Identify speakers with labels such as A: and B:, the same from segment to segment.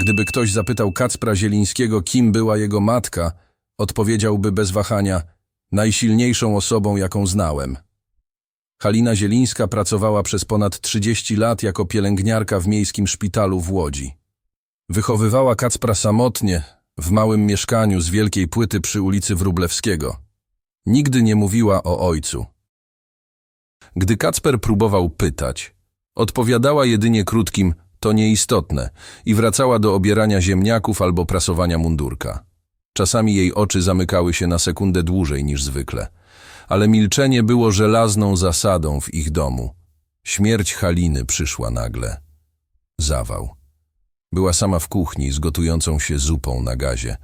A: Gdyby ktoś zapytał Kacpra Zielińskiego, kim była jego matka, odpowiedziałby bez wahania najsilniejszą osobą, jaką znałem. Halina Zielińska pracowała przez ponad 30 lat jako pielęgniarka w miejskim szpitalu w Łodzi. Wychowywała Kacpra samotnie, w małym mieszkaniu z wielkiej płyty przy ulicy Wróblewskiego. Nigdy nie mówiła o ojcu. Gdy Kacper próbował pytać, odpowiadała jedynie krótkim to nieistotne i wracała do obierania ziemniaków albo prasowania mundurka. Czasami jej oczy zamykały się na sekundę dłużej niż zwykle, ale milczenie było żelazną zasadą w ich domu. Śmierć Haliny przyszła nagle. Zawał. Była sama w kuchni z gotującą się zupą na gazie.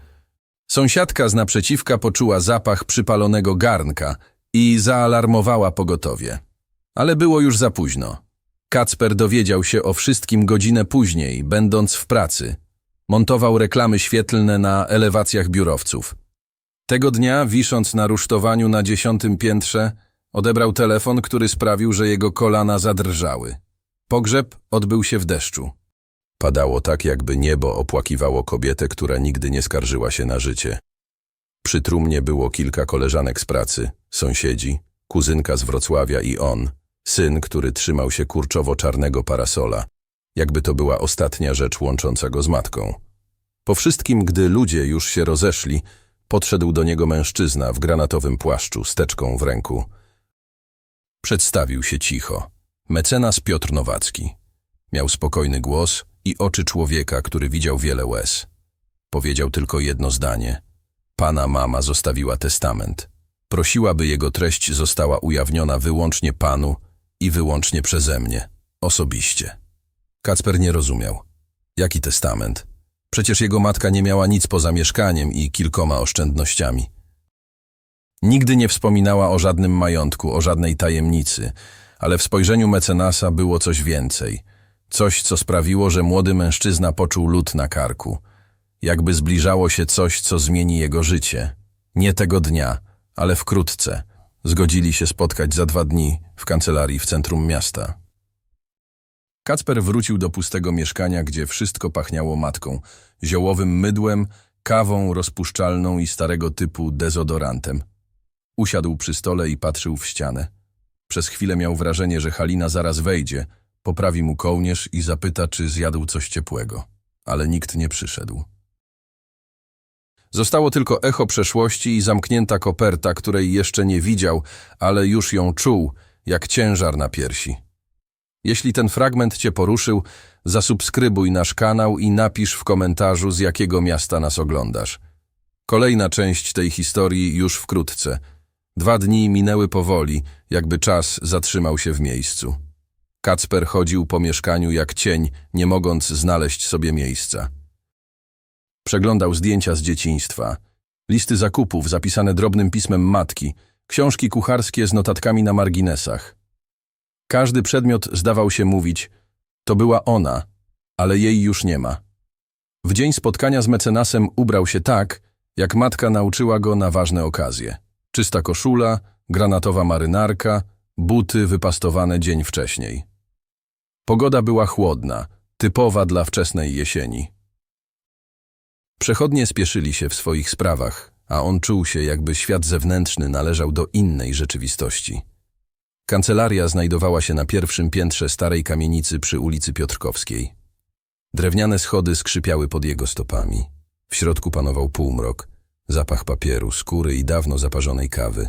A: Sąsiadka z naprzeciwka poczuła zapach przypalonego garnka i zaalarmowała pogotowie. Ale było już za późno. Kacper dowiedział się o wszystkim godzinę później, będąc w pracy. Montował reklamy świetlne na elewacjach biurowców. Tego dnia, wisząc na rusztowaniu na dziesiątym piętrze, odebrał telefon, który sprawił, że jego kolana zadrżały. Pogrzeb odbył się w deszczu. Padało tak, jakby niebo opłakiwało kobietę, która nigdy nie skarżyła się na życie. Przy trumnie było kilka koleżanek z pracy, sąsiedzi, kuzynka z Wrocławia i on, syn, który trzymał się kurczowo-czarnego parasola, jakby to była ostatnia rzecz łącząca go z matką. Po wszystkim, gdy ludzie już się rozeszli, podszedł do niego mężczyzna w granatowym płaszczu z teczką w ręku. Przedstawił się cicho. Mecenas Piotr Nowacki. Miał spokojny głos i oczy człowieka, który widział wiele łez. Powiedział tylko jedno zdanie. Pana mama zostawiła testament. Prosiła, by jego treść została ujawniona wyłącznie panu i wyłącznie przeze mnie, osobiście. Kacper nie rozumiał. Jaki testament? Przecież jego matka nie miała nic poza mieszkaniem i kilkoma oszczędnościami. Nigdy nie wspominała o żadnym majątku, o żadnej tajemnicy, ale w spojrzeniu mecenasa było coś więcej. Coś, co sprawiło, że młody mężczyzna poczuł lód na karku. Jakby zbliżało się coś, co zmieni jego życie. Nie tego dnia, ale wkrótce. Zgodzili się spotkać za dwa dni w kancelarii w centrum miasta. Kacper wrócił do pustego mieszkania, gdzie wszystko pachniało matką, ziołowym mydłem, kawą rozpuszczalną i starego typu dezodorantem. Usiadł przy stole i patrzył w ścianę. Przez chwilę miał wrażenie, że Halina zaraz wejdzie, poprawi mu kołnierz i zapyta, czy zjadł coś ciepłego. Ale nikt nie przyszedł. Zostało tylko echo przeszłości i zamknięta koperta, której jeszcze nie widział, ale już ją czuł, jak ciężar na piersi. Jeśli ten fragment Cię poruszył, zasubskrybuj nasz kanał i napisz w komentarzu, z jakiego miasta nas oglądasz. Kolejna część tej historii już wkrótce. Dwa dni minęły powoli, jakby czas zatrzymał się w miejscu. Kacper chodził po mieszkaniu jak cień, nie mogąc znaleźć sobie miejsca. Przeglądał zdjęcia z dzieciństwa, listy zakupów zapisane drobnym pismem matki, książki kucharskie z notatkami na marginesach. Każdy przedmiot zdawał się mówić, to była ona, ale jej już nie ma. W dzień spotkania z mecenasem ubrał się tak, jak matka nauczyła go na ważne okazje. Czysta koszula, granatowa marynarka, buty wypastowane dzień wcześniej. Pogoda była chłodna, typowa dla wczesnej jesieni. Przechodnie spieszyli się w swoich sprawach, a on czuł się, jakby świat zewnętrzny należał do innej rzeczywistości. Kancelaria znajdowała się na pierwszym piętrze starej kamienicy przy ulicy Piotrkowskiej. Drewniane schody skrzypiały pod jego stopami. W środku panował półmrok, zapach papieru, skóry i dawno zaparzonej kawy.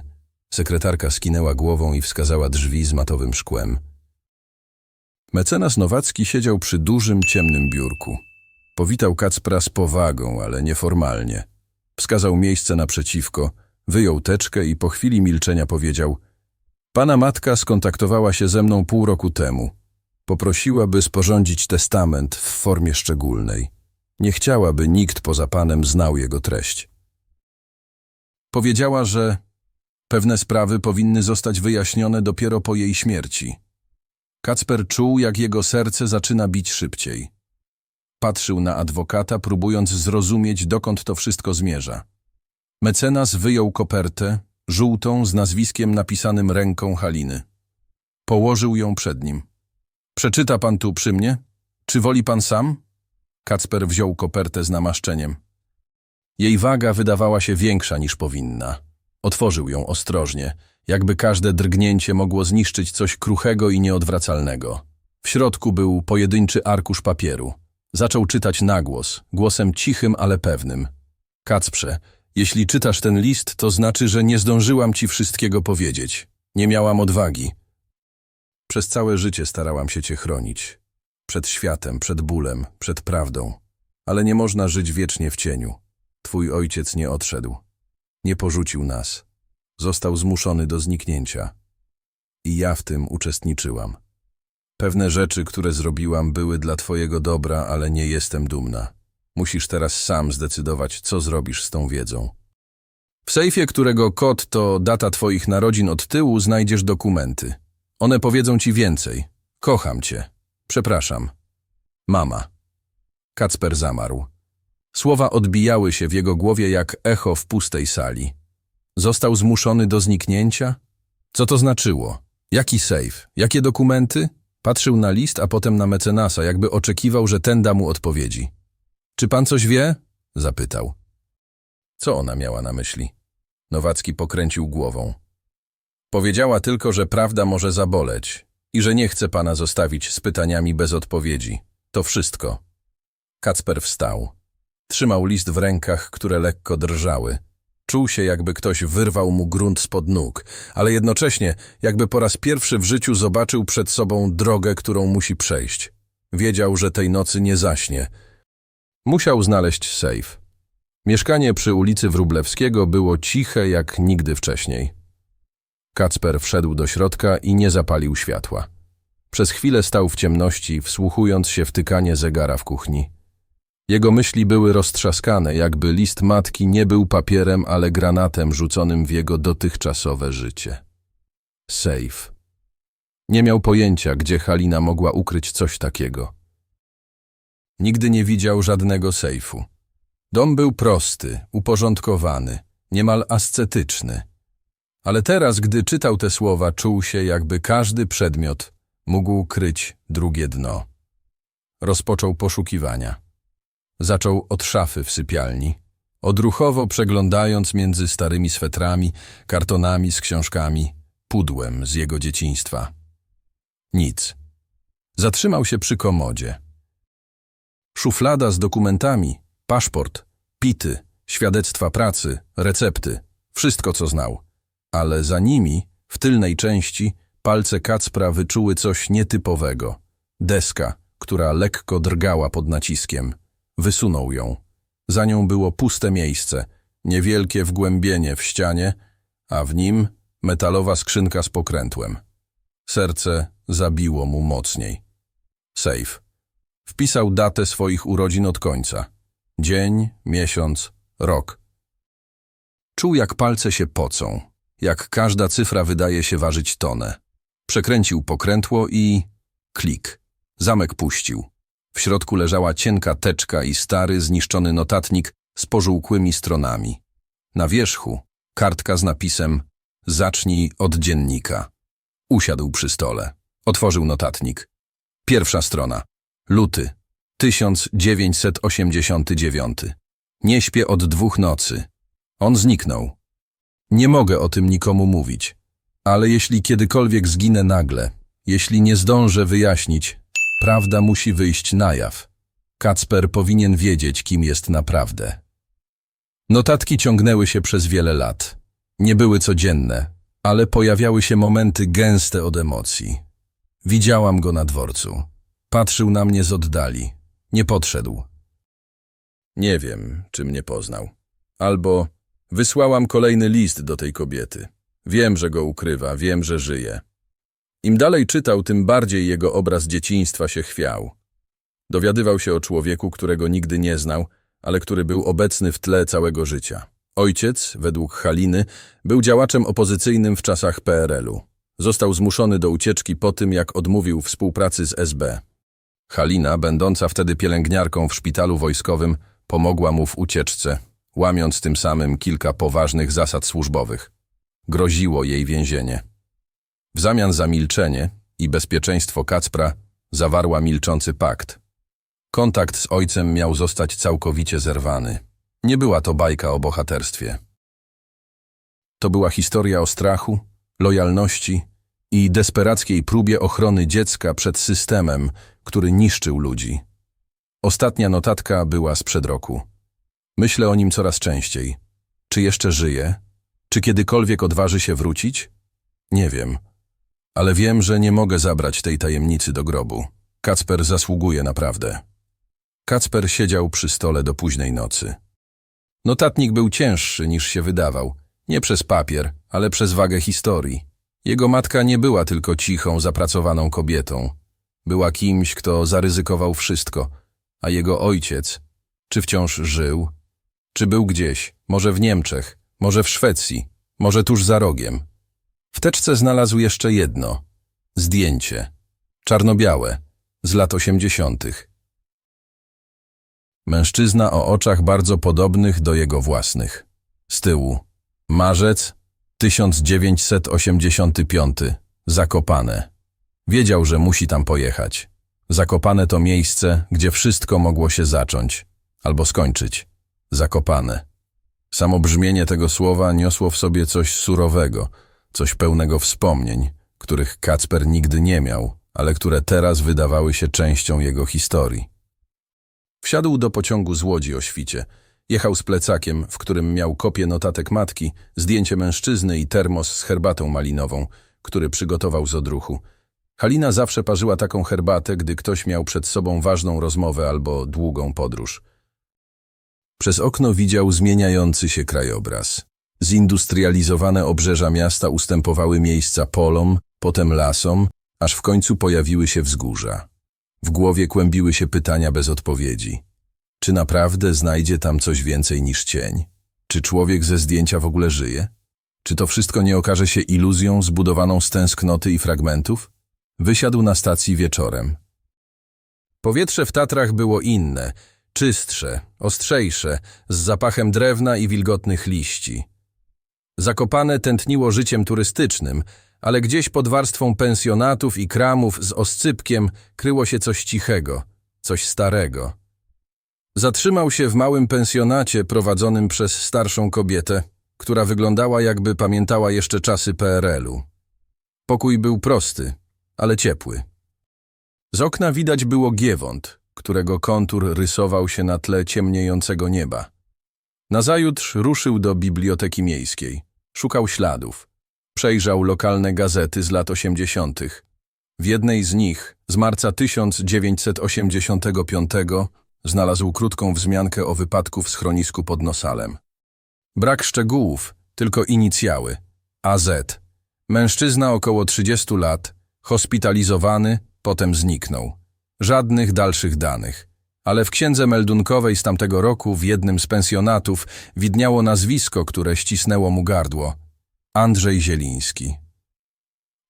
A: Sekretarka skinęła głową i wskazała drzwi z matowym szkłem. Mecenas Nowacki siedział przy dużym, ciemnym biurku. Powitał Kacpra z powagą, ale nieformalnie. Wskazał miejsce naprzeciwko, wyjął teczkę i po chwili milczenia powiedział Pana matka skontaktowała się ze mną pół roku temu. Poprosiła, by sporządzić testament w formie szczególnej. Nie chciała, by nikt poza panem znał jego treść. Powiedziała, że pewne sprawy powinny zostać wyjaśnione dopiero po jej śmierci. Kacper czuł, jak jego serce zaczyna bić szybciej. Patrzył na adwokata, próbując zrozumieć, dokąd to wszystko zmierza. Mecenas wyjął kopertę, żółtą z nazwiskiem napisanym ręką Haliny. Położył ją przed nim. Przeczyta pan tu przy mnie? Czy woli pan sam? Kacper wziął kopertę z namaszczeniem. Jej waga wydawała się większa niż powinna. Otworzył ją ostrożnie, jakby każde drgnięcie mogło zniszczyć coś kruchego i nieodwracalnego. W środku był pojedynczy arkusz papieru. Zaczął czytać na głos, głosem cichym, ale pewnym. Kacprze, jeśli czytasz ten list, to znaczy, że nie zdążyłam ci wszystkiego powiedzieć. Nie miałam odwagi. Przez całe życie starałam się cię chronić. Przed światem, przed bólem, przed prawdą. Ale nie można żyć wiecznie w cieniu. Twój ojciec nie odszedł. Nie porzucił nas. Został zmuszony do zniknięcia. I ja w tym uczestniczyłam. Pewne rzeczy, które zrobiłam, były dla twojego dobra, ale nie jestem dumna. Musisz teraz sam zdecydować, co zrobisz z tą wiedzą. W sejfie, którego kod to data twoich narodzin od tyłu, znajdziesz dokumenty. One powiedzą ci więcej. Kocham cię. Przepraszam. Mama. Kacper zamarł. Słowa odbijały się w jego głowie jak echo w pustej sali. Został zmuszony do zniknięcia? Co to znaczyło? Jaki sejf? Jakie dokumenty? Patrzył na list, a potem na mecenasa, jakby oczekiwał, że ten da mu odpowiedzi. Czy pan coś wie? Zapytał. Co ona miała na myśli? Nowacki pokręcił głową. Powiedziała tylko, że prawda może zaboleć i że nie chce pana zostawić z pytaniami bez odpowiedzi. To wszystko. Kacper wstał. Trzymał list w rękach, które lekko drżały. Czuł się, jakby ktoś wyrwał mu grunt spod nóg, ale jednocześnie, jakby po raz pierwszy w życiu zobaczył przed sobą drogę, którą musi przejść. Wiedział, że tej nocy nie zaśnie. Musiał znaleźć sejf. Mieszkanie przy ulicy Wróblewskiego było ciche jak nigdy wcześniej. Kacper wszedł do środka i nie zapalił światła. Przez chwilę stał w ciemności, wsłuchując się w tykanie zegara w kuchni. Jego myśli były roztrzaskane, jakby list matki nie był papierem, ale granatem rzuconym w jego dotychczasowe życie. Sejf. Nie miał pojęcia, gdzie Halina mogła ukryć coś takiego. Nigdy nie widział żadnego sejfu. Dom był prosty, uporządkowany, niemal ascetyczny. Ale teraz, gdy czytał te słowa, czuł się, jakby każdy przedmiot mógł kryć drugie dno. Rozpoczął poszukiwania. Zaczął od szafy w sypialni, odruchowo przeglądając między starymi swetrami, kartonami z książkami, pudłem z jego dzieciństwa. Nic. Zatrzymał się przy komodzie. Szuflada z dokumentami, paszport, pity, świadectwa pracy, recepty, wszystko co znał. Ale za nimi, w tylnej części, palce Kacpra wyczuły coś nietypowego. Deska, która lekko drgała pod naciskiem. Wysunął ją. Za nią było puste miejsce, niewielkie wgłębienie w ścianie, a w nim metalowa skrzynka z pokrętłem. Serce zabiło mu mocniej. Sejf. Wpisał datę swoich urodzin od końca. Dzień, miesiąc, rok. Czuł, jak palce się pocą, jak każda cyfra wydaje się ważyć tonę. Przekręcił pokrętło i... klik. Zamek puścił. W środku leżała cienka teczka i stary, zniszczony notatnik z pożółkłymi stronami. Na wierzchu kartka z napisem Zacznij od dziennika. Usiadł przy stole. Otworzył notatnik. Pierwsza strona. Luty. 1989. Nie śpię od dwóch nocy. On zniknął. Nie mogę o tym nikomu mówić. Ale jeśli kiedykolwiek zginę nagle, jeśli nie zdążę wyjaśnić, prawda musi wyjść na jaw. Kacper powinien wiedzieć, kim jest naprawdę. Notatki ciągnęły się przez wiele lat. Nie były codzienne, ale pojawiały się momenty gęste od emocji. Widziałam go na dworcu. Patrzył na mnie z oddali. Nie podszedł. Nie wiem, czy mnie poznał. Albo wysłałam kolejny list do tej kobiety. Wiem, że go ukrywa, wiem, że żyje. Im dalej czytał, tym bardziej jego obraz dzieciństwa się chwiał. Dowiadywał się o człowieku, którego nigdy nie znał, ale który był obecny w tle całego życia. Ojciec, według Haliny, był działaczem opozycyjnym w czasach PRL-u. Został zmuszony do ucieczki po tym, jak odmówił współpracy z SB. Halina, będąca wtedy pielęgniarką w szpitalu wojskowym, pomogła mu w ucieczce, łamiąc tym samym kilka poważnych zasad służbowych. Groziło jej więzienie. W zamian za milczenie i bezpieczeństwo Kacpra zawarła milczący pakt. Kontakt z ojcem miał zostać całkowicie zerwany. Nie była to bajka o bohaterstwie. To była historia o strachu, lojalności i desperackiej próbie ochrony dziecka przed systemem, który niszczył ludzi. Ostatnia notatka była sprzed roku. Myślę o nim coraz częściej. Czy jeszcze żyje? Czy kiedykolwiek odważy się wrócić? Nie wiem. Ale wiem, że nie mogę zabrać tej tajemnicy do grobu. Kacper zasługuje naprawdę. Kacper siedział przy stole do późnej nocy. Notatnik był cięższy niż się wydawał. Nie przez papier, ale przez wagę historii. Jego matka nie była tylko cichą, zapracowaną kobietą. Była kimś, kto zaryzykował wszystko. A jego ojciec, czy wciąż żył? Czy był gdzieś, może w Niemczech, może w Szwecji, może tuż za rogiem? W teczce znalazł jeszcze jedno. Zdjęcie. Czarno-białe, z lat osiemdziesiątych. Mężczyzna o oczach bardzo podobnych do jego własnych. Z tyłu. Marzec 1985. Zakopane. Wiedział, że musi tam pojechać. Zakopane to miejsce, gdzie wszystko mogło się zacząć albo skończyć. Zakopane. Samo brzmienie tego słowa niosło w sobie coś surowego, coś pełnego wspomnień, których Kacper nigdy nie miał, ale które teraz wydawały się częścią jego historii. Wsiadł do pociągu z Łodzi o świcie. Jechał z plecakiem, w którym miał kopię notatek matki, zdjęcie mężczyzny i termos z herbatą malinową, który przygotował z odruchu. Halina zawsze parzyła taką herbatę, gdy ktoś miał przed sobą ważną rozmowę albo długą podróż. Przez okno widział zmieniający się krajobraz. Zindustrializowane obrzeża miasta ustępowały miejsca polom, potem lasom, aż w końcu pojawiły się wzgórza. W głowie kłębiły się pytania bez odpowiedzi. Czy naprawdę znajdzie tam coś więcej niż cień? Czy człowiek ze zdjęcia w ogóle żyje? Czy to wszystko nie okaże się iluzją zbudowaną z tęsknoty i fragmentów? Wysiadł na stacji wieczorem. Powietrze w Tatrach było inne, czystsze, ostrzejsze, z zapachem drewna i wilgotnych liści. Zakopane tętniło życiem turystycznym, ale gdzieś pod warstwą pensjonatów i kramów z oscypkiem kryło się coś cichego, coś starego. Zatrzymał się w małym pensjonacie prowadzonym przez starszą kobietę, która wyglądała jakby pamiętała jeszcze czasy PRL-u. Pokój był prosty, ale ciepły. Z okna widać było Giewont, którego kontur rysował się na tle ciemniejącego nieba. Nazajutrz ruszył do biblioteki miejskiej. Szukał śladów. Przejrzał lokalne gazety z lat osiemdziesiątych. W jednej z nich, z marca 1985, znalazł krótką wzmiankę o wypadku w schronisku pod Nosalem. Brak szczegółów, tylko inicjały. AZ. Mężczyzna około 30 lat, hospitalizowany, potem zniknął. Żadnych dalszych danych. Ale w księdze meldunkowej z tamtego roku w jednym z pensjonatów widniało nazwisko, które ścisnęło mu gardło. Andrzej Zieliński.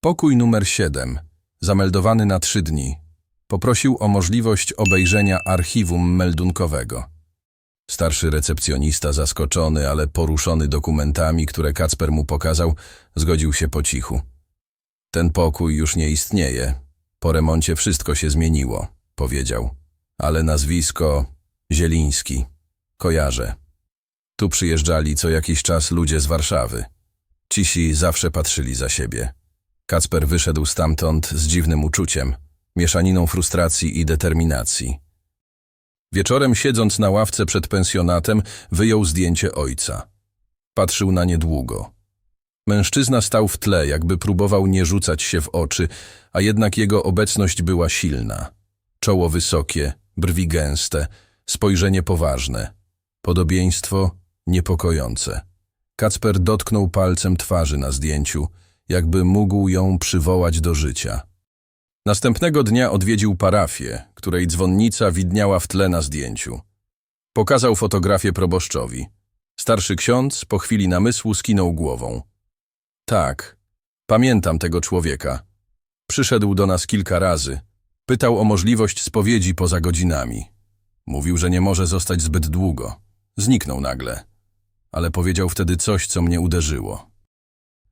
A: Pokój numer 7, zameldowany na trzy dni, poprosił o możliwość obejrzenia archiwum meldunkowego. Starszy recepcjonista, zaskoczony, ale poruszony dokumentami, które Kacper mu pokazał, zgodził się po cichu. Ten pokój już nie istnieje. Po remoncie wszystko się zmieniło, powiedział. Ale nazwisko Zieliński. Kojarzę. Tu przyjeżdżali co jakiś czas ludzie z Warszawy. Cisi zawsze patrzyli za siebie. Kacper wyszedł stamtąd z dziwnym uczuciem, mieszaniną frustracji i determinacji. Wieczorem siedząc na ławce przed pensjonatem, wyjął zdjęcie ojca. Patrzył na nie długo. Mężczyzna stał w tle, jakby próbował nie rzucać się w oczy, a jednak jego obecność była silna. Czoło wysokie, brwi gęste, spojrzenie poważne. Podobieństwo niepokojące. Kacper dotknął palcem twarzy na zdjęciu, jakby mógł ją przywołać do życia. Następnego dnia odwiedził parafię, której dzwonnica widniała w tle na zdjęciu. Pokazał fotografię proboszczowi. Starszy ksiądz po chwili namysłu skinął głową. Tak, pamiętam tego człowieka. Przyszedł do nas kilka razy. Pytał o możliwość spowiedzi poza godzinami. Mówił, że nie może zostać zbyt długo. Zniknął nagle. Ale powiedział wtedy coś, co mnie uderzyło.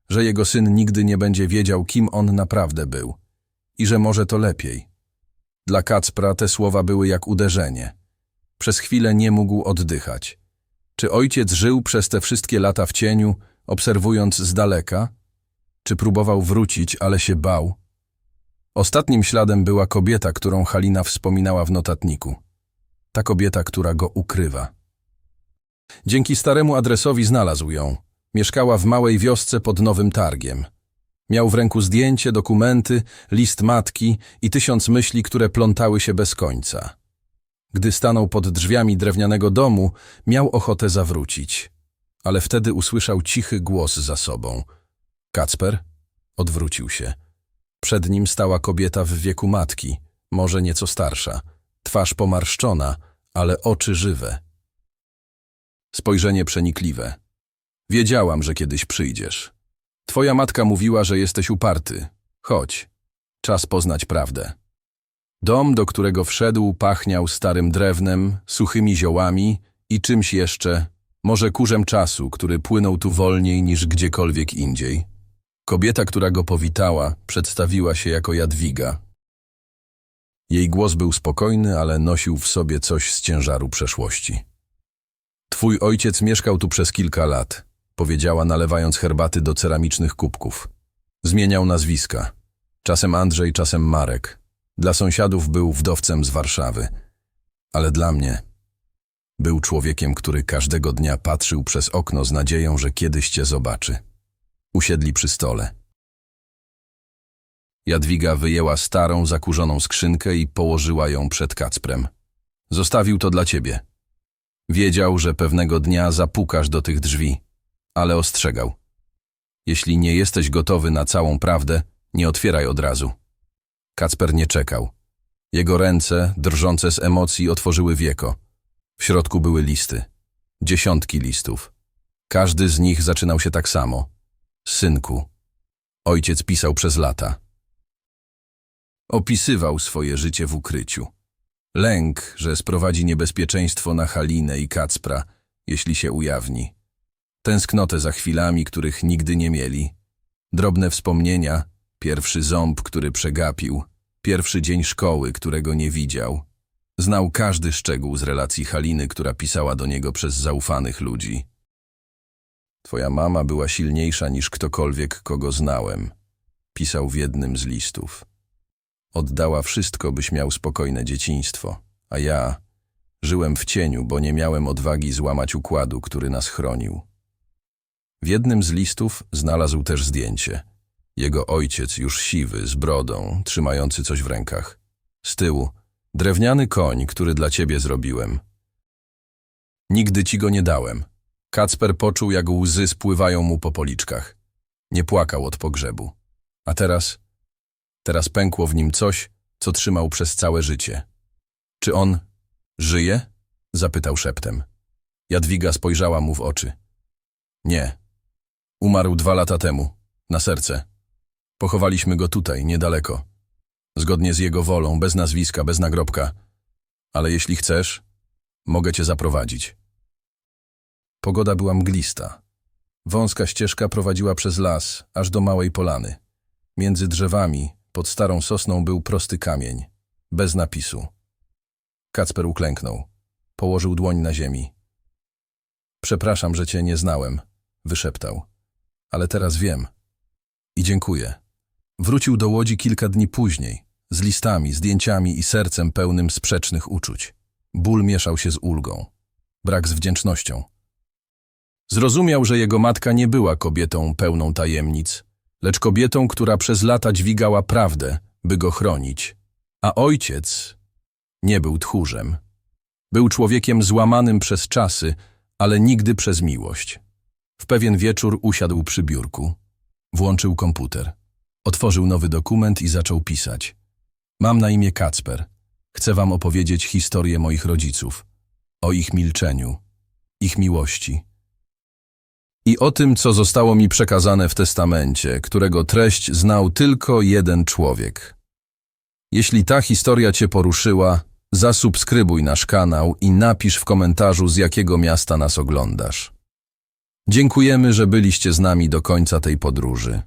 A: Że jego syn nigdy nie będzie wiedział, kim on naprawdę był. I że może to lepiej. Dla Kacpra te słowa były jak uderzenie. Przez chwilę nie mógł oddychać. Czy ojciec żył przez te wszystkie lata w cieniu, obserwując z daleka? Czy próbował wrócić, ale się bał? Ostatnim śladem była kobieta, którą Halina wspominała w notatniku. Ta kobieta, która go ukrywa. Dzięki staremu adresowi znalazł ją. Mieszkała w małej wiosce pod Nowym Targiem. Miał w ręku zdjęcie, dokumenty, list matki i tysiąc myśli, które plątały się bez końca. Gdy stanął pod drzwiami drewnianego domu, miał ochotę zawrócić. Ale wtedy usłyszał cichy głos za sobą. Kacper odwrócił się. Przed nim stała kobieta w wieku matki, może nieco starsza. Twarz pomarszczona, ale oczy żywe. Spojrzenie przenikliwe. Wiedziałam, że kiedyś przyjdziesz. Twoja matka mówiła, że jesteś uparty. Chodź. Czas poznać prawdę. Dom, do którego wszedł, pachniał starym drewnem, suchymi ziołami i czymś jeszcze, może kurzem czasu, który płynął tu wolniej niż gdziekolwiek indziej. Kobieta, która go powitała, przedstawiła się jako Jadwiga. Jej głos był spokojny, ale nosił w sobie coś z ciężaru przeszłości. Twój ojciec mieszkał tu przez kilka lat, powiedziała, nalewając herbaty do ceramicznych kubków. Zmieniał nazwiska. Czasem Andrzej, czasem Marek. Dla sąsiadów był wdowcem z Warszawy. Ale dla mnie był człowiekiem, który każdego dnia patrzył przez okno z nadzieją, że kiedyś cię zobaczy. Usiedli przy stole. Jadwiga wyjęła starą, zakurzoną skrzynkę i położyła ją przed Kacprem. Zostawił to dla ciebie. Wiedział, że pewnego dnia zapukasz do tych drzwi, ale ostrzegał. Jeśli nie jesteś gotowy na całą prawdę, nie otwieraj od razu. Kacper nie czekał. Jego ręce, drżące z emocji, otworzyły wieko. W środku były listy. Dziesiątki listów. Każdy z nich zaczynał się tak samo. Synku. Ojciec pisał przez lata. Opisywał swoje życie w ukryciu. Lęk, że sprowadzi niebezpieczeństwo na Halinę i Kacpra, jeśli się ujawni. Tęsknotę za chwilami, których nigdy nie mieli. Drobne wspomnienia, pierwszy ząb, który przegapił, pierwszy dzień szkoły, którego nie widział. Znał każdy szczegół z relacji Haliny, która pisała do niego przez zaufanych ludzi. Twoja mama była silniejsza niż ktokolwiek, kogo znałem, pisał w jednym z listów. Oddała wszystko, byś miał spokojne dzieciństwo, a ja żyłem w cieniu, bo nie miałem odwagi złamać układu, który nas chronił. W jednym z listów znalazł też zdjęcie. Jego ojciec, już siwy, z brodą, trzymający coś w rękach. Z tyłu drewniany koń, który dla ciebie zrobiłem. Nigdy ci go nie dałem. Kacper poczuł, jak łzy spływają mu po policzkach. Nie płakał od pogrzebu. A teraz? Teraz pękło w nim coś, co trzymał przez całe życie. Czy on żyje? Zapytał szeptem. Jadwiga spojrzała mu w oczy. Nie. Umarł dwa lata temu, na serce. Pochowaliśmy go tutaj, niedaleko. Zgodnie z jego wolą, bez nazwiska, bez nagrobka. Ale jeśli chcesz, mogę cię zaprowadzić. Pogoda była mglista. Wąska ścieżka prowadziła przez las, aż do małej polany. Między drzewami, pod starą sosną był prosty kamień, bez napisu. Kacper uklęknął. Położył dłoń na ziemi. Przepraszam, że cię nie znałem, wyszeptał. Ale teraz wiem. I dziękuję. Wrócił do Łodzi kilka dni później, z listami, zdjęciami i sercem pełnym sprzecznych uczuć. Ból mieszał się z ulgą. Brak z wdzięcznością. Zrozumiał, że jego matka nie była kobietą pełną tajemnic, lecz kobietą, która przez lata dźwigała prawdę, by go chronić. A ojciec nie był tchórzem. Był człowiekiem złamanym przez czasy, ale nigdy przez miłość. W pewien wieczór usiadł przy biurku. Włączył komputer. Otworzył nowy dokument i zaczął pisać. Mam na imię Kacper. Chcę wam opowiedzieć historię moich rodziców. O ich milczeniu, ich miłości. I o tym, co zostało mi przekazane w testamencie, którego treść znał tylko jeden człowiek. Jeśli ta historia cię poruszyła, zasubskrybuj nasz kanał i napisz w komentarzu, z jakiego miasta nas oglądasz. Dziękujemy, że byliście z nami do końca tej podróży.